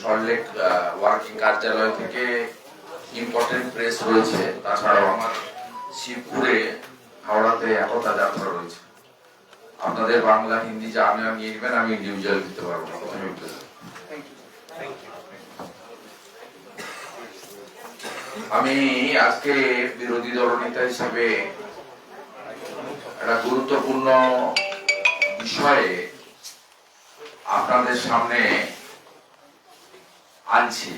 Salt Lake working কার্যালয় থেকে important press রয়েছে। তাছাড়াও আমার শিবপুরে, হাওড়াতে একতা যাত্রা রয়েছে। আপনাদের বাংলা, হিন্দি যা নেবেন, আমি ইন্ডিভিজুয়াল দিতে পারব না। প্রথমে আমি আজকে বিরোধী দলনেতা হিসাবে একটা গুরুত্বপূর্ণ বিষয়ে আপনাদের সামনে আনছি।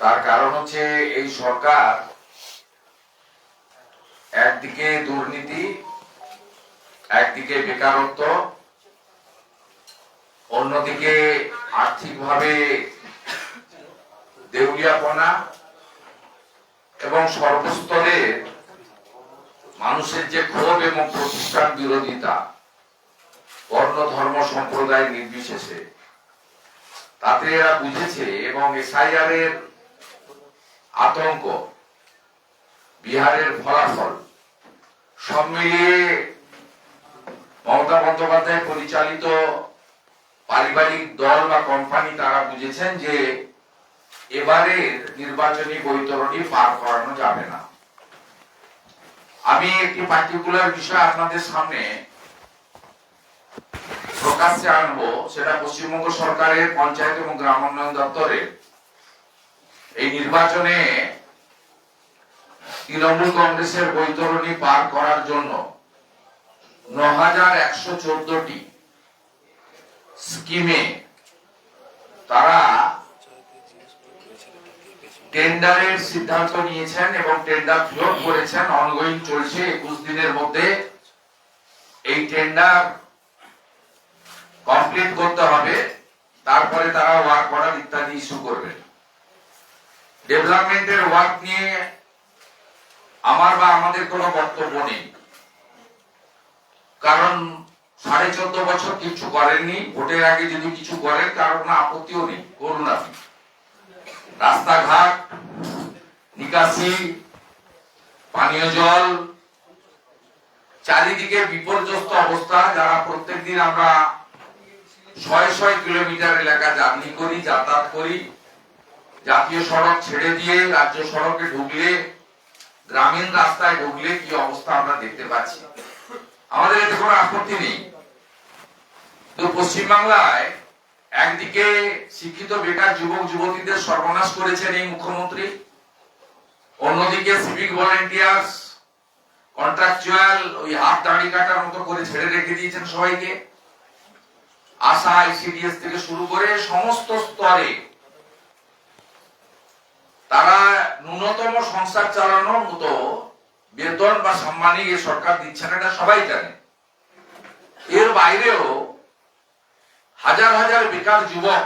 তার কারণ হচ্ছে এই সরকার একদিকে দুর্নীতি, একদিকে বেকারত্ব, অন্যদিকে আর্থিকভাবে দেউলিয়াপনা এবং সর্বস্তরে মানুষের যে ক্ষোভ এবং প্রতিষ্ঠান বিরোধিতা, বর্ণ, ধর্ম, সম্প্রদায় নির্বিশেষে তাতে এরা বুঝেছে এবং এসআইআর এর আতঙ্ক, বিহারের ফলাফল। সব মিলিয়ে মমতা বন্দ্যোপাধ্যায় পরিচালিত পারিবারিক দল বা কোম্পানি তারা বুঝেছেন যে এবারে নির্বাচনী বৈতরণী পার করানো যাবে না। আমি একটি পার্টিকুলার বিষয় আপনাদের সামনে প্রকাশ্যে আনব সেটা পশ্চিমবঙ্গ সরকারের, পঞ্চায়েত এবং গ্রাম উন্নয়ন দপ্তরের। এই নির্বাচনে তৃণমূল কংগ্রেসের বৈতরণী পার করার জন্য ন হাজার একশো চোদ্দটি স্কিমে তারা টেন্ডারের সিদ্ধান্ত নিয়েছেন এবং টেন্ডার ফ্লোট করেছেন। অনগোয়িং চলছে একুশ দিনের মধ্যে। এই টেন্ডার কমপ্লিট করতে হবে, তারপরে তারা ওয়ার্ক অর্ডার ইত্যাদি ইস্যু করবেন ডেভেলপমেন্টের ওয়ার্ক নিয়ে আমার বা আমাদের কোনো বক্তব্য নেই। কারণ সাড়ে চোদ্দ বছর কিছু করেননি, ভোটের আগে যদি কিছু করেন কারণ কোনো আপত্তিও নেই, করুন আপনি। রাস্তাঘাট, নিকাশি, পানীয় জল, চারিদিকে বিপর্যস্ত অবস্থা, যারা প্রত্যেকদিন আমরা ছয় ছয় কিলোমিটার এলাকা জার্নি করি, যাতায়াত করি। জাতীয় সড়ক ছেড়ে দিয়ে রাজ্য সড়কে ঢুকলে, গ্রামীণ রাস্তায় ঢুকলে কি অবস্থা আমরা দেখতে পাচ্ছি। আমাদের এতে কোনো আপত্তি নেই। তো পশ্চিমবাংলায় একদিকে শিক্ষিত বেকার যুবক, যুবতীদের সর্বনাশ করেছেন এই মুখ্যমন্ত্রী। অন্যদিকে সিভিক ভলেন্টিয়ার্স কন্ট্রাকচুয়াল ওই হাত দাড়ি কাটার মতো করে ছেড়ে রেখে দিয়েছেন সবাইকে। আশা আইসিডিএস থেকে শুরু করে সমস্ত স্তরে তারা ন্যূনতম সংসার চালানোর মতো বেতন বা সাম্মানিক এই সরকার দিচ্ছে না, এটা সবাই জানে। এর বাইরেও হাজার হাজার বেকার যুবক,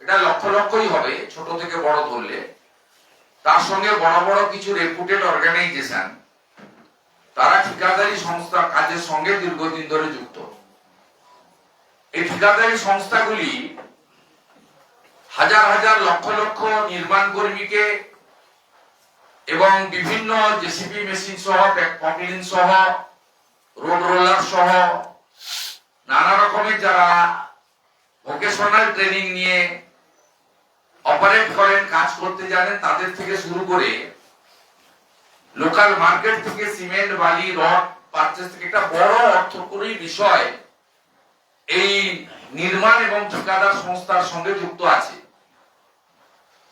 এটা লক্ষ লক্ষই হবে, ছোট থেকে বড় ধরলে। তার সঙ্গে বড় বড় কিছু রেপুটেড অর্গানাইজেশন তারা ঠিকাদারি সংস্থা কাজের সঙ্গে দীর্ঘদিন ধরে যুক্ত। এই ঠিকাদারি সংস্থাগুলি হাজার হাজার লক্ষ লক্ষ নির্মাণ কর্মীকে এবং বিভিন্ন জেসিপি মেশিন সহ পকলিন সহ, রোড রোলার সহ, নানা রকমের যারা ভোকেশনাল ট্রেনিং নিয়ে অপারেট করেন, কাজ করতে জানেন, তাদের থেকে শুরু করে লোকাল মার্কেট থেকে সিমেন্ট, বালি, রড, পারচেস থেকে একটা বড় অর্থকরী বিষয় এই নির্মাণ এবং ঠিকাদার সংস্থার সঙ্গে যুক্ত আছে।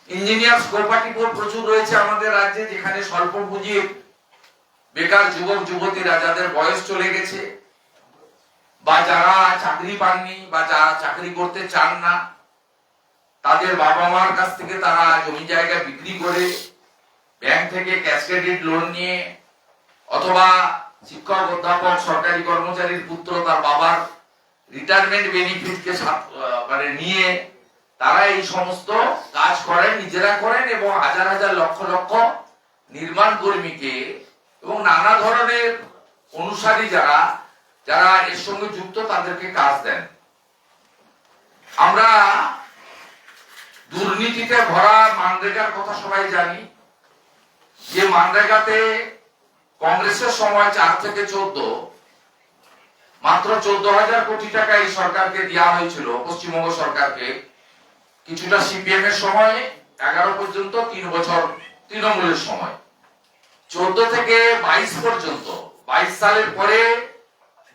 ইঞ্জিনিয়ার্স কোপারেটিভ প্রচুর রয়েছে আমাদের রাজ্যে, যেখানে স্বল্প পুঁজির বেকার যুবক যুবতীরা যাদের বয়স চলে গেছে। বা যারা চাকরি পাননি বা যারা চাকরি করতে চান না, তাদের বাবা মার কাছ থেকে তারা জমি জায়গা বিক্রি করে, ব্যাংক থেকে ক্যাশ ক্রেডিট লোন নিয়ে, অথবা শিক্ষক, অধ্যাপক, সরকারি কর্মচারীর পুত্র তার বাবার রিটায়ারমেন্ট বেনিফিটকে মানে নিয়ে তারা এই সমস্ত কাজ করেন, নিজেরা করেন এবং হাজার হাজার লক্ষ লক্ষ নির্মাণ কর্মীকে এবং নানা ধরনের অনুসারী যারা যারা এর সঙ্গে যুক্ত তাদেরকে কাজ দেন। আমরা দুর্নীতিতে ভরা মানরেগার কথা সবাই জানি। যে মানরেগাতে কংগ্রেসের সময় চার থেকে চোদ্দ মাত্র চোদ্দ হাজার কোটি টাকা এই সরকারকে দেওয়া হয়েছিল, পশ্চিমবঙ্গ সরকারকে। কিছুটা সিপিএম এর সময়, এগারো পর্যন্ত, তিন বছর তৃণমূলের সময়। চোদ্দ থেকে বাইশ পর্যন্ত, বাইশ সালের পরে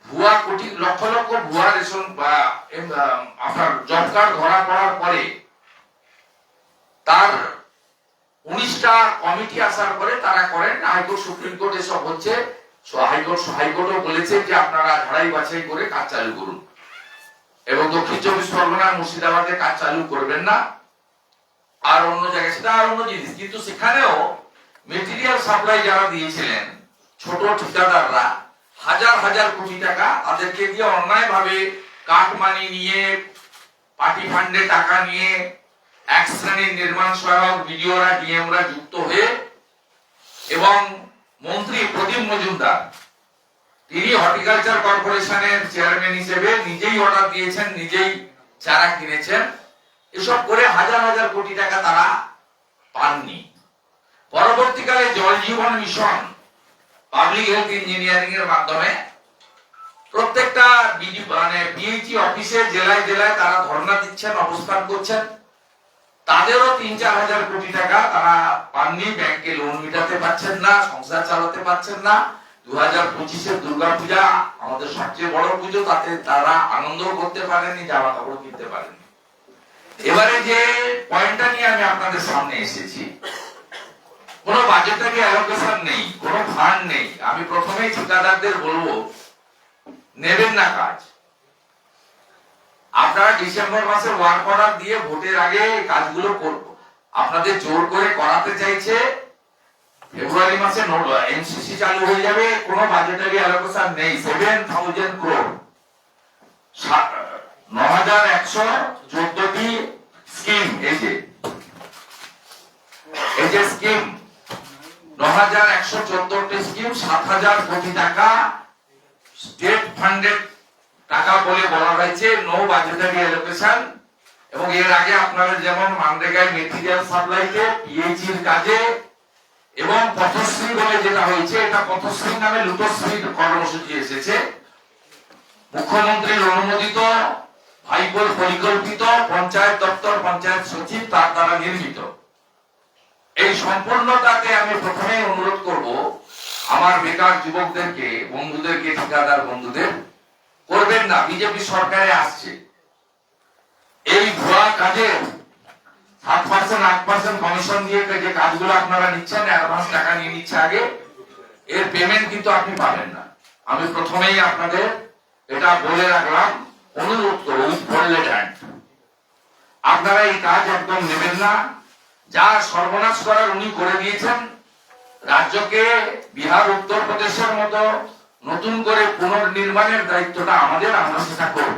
ভুয়া কোটি, লক্ষ লক্ষ ভুয়া রেশন বা আপনার জব কার্ড ধরা পড়ার পরে তার উনিশটা কমিটি আসার পরে তারা করেন, হাইকোর্ট, সুপ্রিম কোর্ট এসব হচ্ছে। হাইকোর্ট হাইকোর্টও যে আপনারা বাছাই করে কাজ চালু করুন। এবং দক্ষিণ চব্বিশ পরগনা মুর্শিদাবাদে কাজ চালু করবেন না। আর অন্য জায়গায় সেটা আর অন্য জিনিস। কিন্তু সেখানেও মেটেরিয়াল সাপ্লাই যারা দিয়েছিলেন, ছোট ঠিকাদাররা, হাজার হাজার কোটি টাকা তাদেরকে দিয়ে অন্যায় ভাবে কাটমানি নিয়ে, পার্টি ফান্ডে টাকা নিয়ে, এক শ্রেণির নির্মাণ সহায়ক বিডিওরা, ডিএমরা যুক্ত হয়ে এবং মন্ত্রী প্রদীপ মজুমদার। তিনি হর্টিকালচার কর্পোরেশনের চেয়ারম্যান হিসেবে নিজেই অর্ডার দিয়েছেন, নিজেই চারা কিনেছেন। এসব করে হাজার হাজার কোটি টাকা তারা পাননি। পরবর্তীকালে Jal Jeevan Mission Public Health Engineering এর মাধ্যমে প্রত্যেকটা মানে পিএইচই অফিসে জেলায় জেলায় তারা ধর্ণা দিচ্ছেন, অবস্থান করছেন। তাদেরও তিন চার হাজার কোটি টাকা তারা পাননি, ব্যাংকে লোন মেটাতে পারছেন না, সংসার চালাতে পারছেন না। দু হাজার পঁচিশের দুর্গা পূজা আমাদের সবচেয়ে বড় পুজো, তাতে তারা আনন্দ করতে পারেনি জামা কাপড় কিনতে পারেনি। এবারে যে পয়েন্টটা নিয়ে আমি আপনাদের সামনে এসেছি, কোন বাজেটারি অ্যালোকেশন নেই, কোন ফান্ড নেই। আমি প্রথমেই ঠিকাদারদের বলব, নেবেন না কাজ। আপনারা ডিসেম্বর মাসে ওয়ার্ক অর্ডার দিয়ে ভোটের আগে কাজগুলো করব আপনাদের জোর করে করাতে চাইছে ফেব্রুয়ারি মাসে নোট, এনসিসি চালু হয়ে যাবে, কোনো বাজেটারি অ্যালোকেশন নেই। সেভেন থাউজেন্ড ক্রোড ন হাজার একশো চোদ্দটি স্কিম, এই যে। এই যে স্কিম, ন হাজার একশো চোদ্দটি স্কিম, সাত হাজার কোটি টাকা স্টেট ফান্ডেড টাকা বলে বলা হয়েছে নো বাজেটারি অ্যালোকেশন এবং এর আগে আপনারা যেমন মানরেগায় মেটেরিয়াল সাপ্লাইতে পিএইচির কাজে, এবং পথশ্রী বলে যেটা হয়েছে, এটা পথশ্রী নামে লুটশ্রীর কর্মসূচি এসেছে। মুখ্যমন্ত্রীর অনুমোদিত, ভাইপোর পরিকল্পিত, পঞ্চায়েত দপ্তর, পঞ্চায়েত সচিব, তার দ্বারা নির্মিত। এই সম্পূর্ণটাকে আমি প্রথমে অনুরোধ করব, আমার বেকার যুবকদেরকে, বন্ধুদেরকে, ঠিকাদার বন্ধুদের করবেন না, বিজেপি সরকারে আসছে। এই ভুয়া কাজের সাত পার্সেন্ট, আট পার্সেন্ট কমিশন দিয়ে যে কাজগুলো আপনারা নিচ্ছেন অ্যাডভান্স টাকা নিয়ে নিচ্ছে আগে, এর পেমেন্ট কিন্তু আপনি পাবেন না। আমি প্রথমেই আপনাদের এটা বলে রাখলাম, অনুরোধ উৎফল্লেট হ্যান্ড আপনারা এই কাজ একদম নেবেন না। যা সর্বনাশ করার উনি করে দিয়েছেন, রাজ্যকে বিহার, উত্তরপ্রদেশের মতো নতুন করে পুনর্নির্মাণের দায়িত্বটা আমাদের আমরা সেটা করব।